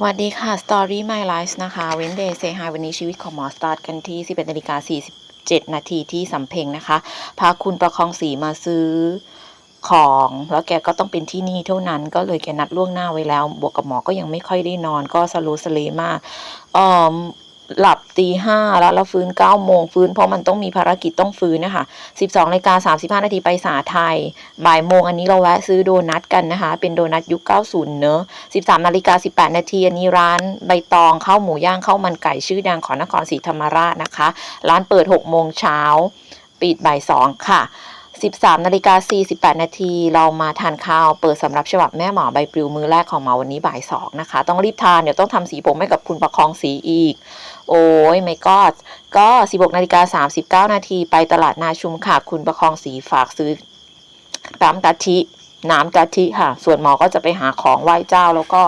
สวัสดีค่ะ Story My Life นะคะเว้นเดย์เซฮายวันนี้ชีวิตของหมอสตาร์ทกันที่ 11นาฬิกา47 นาทีที่สำเพ็งนะคะ พาคุณประคองสีมาซื้อของ แล้วแกก็ต้องเป็นที่นี่เท่านั้น ก็เลยแกนัดล่วงหน้าไว้แล้ว บวกกับหมอก็ยังไม่ค่อยได้นอน ก็สลูสเลมากอ่อ หลับตีห้าแล้วแล้วฟื้นเก้าโมงฟื้นเพราะมันต้องมีภารกิจต้องฟื้นนะคะ 12นาฬิกา35นาทีไปสาไทย บ่ายโมงอันนี้เราแวะซื้อโดนัทกันนะคะ เป็นโดนัทยุค 90 เนอะ 13นาฬิกา18 นาทีอันนี้ร้านใบตองข้าวหมูย่างข้าวมันไก่ชื่อดังของนครศรีธรรมราชนะคะ ร้านเปิด 6 โมงเช้าปิดบ่าย2ค่ะ 13นาฬิกา48 นาทีเรามาทานข้าว เปิดสำหรับฉบับแม่หมอใบปลิวมือแรกของหมาวันนี้บ่าย2นะคะ ต้องรีบทานเดี๋ยวต้องทำสีผมให้กับคุณประคองสีอีก โอ้ยไม่กอดก็ 16นาฬิกา39 นาทีไปตลาดนาชุมค่ะ คุณประคองสีฝากซื้อน้ำกะทิน้ำกะทิค่ะ ส่วนหมอก็จะไปหาของไหว้เจ้าแล้วก็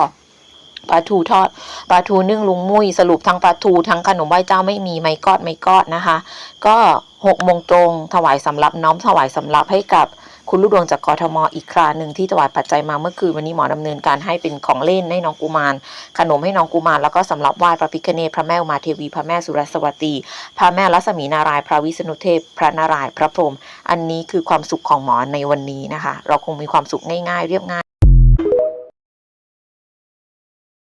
ปลาทูทอดปลาทูนึ่งลุงมุ้ยสรุปทั้งปลาทูทั้งขนมไหว้เจ้าไม่มีไม่กอดไม่กอดนะคะ ก็หกโมงตรงถวายสำรับน้อมถวายสำรับให้กับคุณลูกดวงจากกทมอีกคราหนึ่งที่ถวายปัจจัยมาเมื่อคืนวันนี้หมอดำเนินการให้เป็นของเล่นให้น้องกุมาร ขนมให้น้องกุมารแล้วก็สำหรับไหว้พระพิฆเนศพระแม่อุมาเทวี พระแม่สุรสวตีพระแม่รัศมีนารายพระวิษณุเทพ พระนารายพระพรหมอันนี้คือความสุขของหมอในวันนี้นะคะ เราคงมีความสุขง่ายๆ เรียบง่าย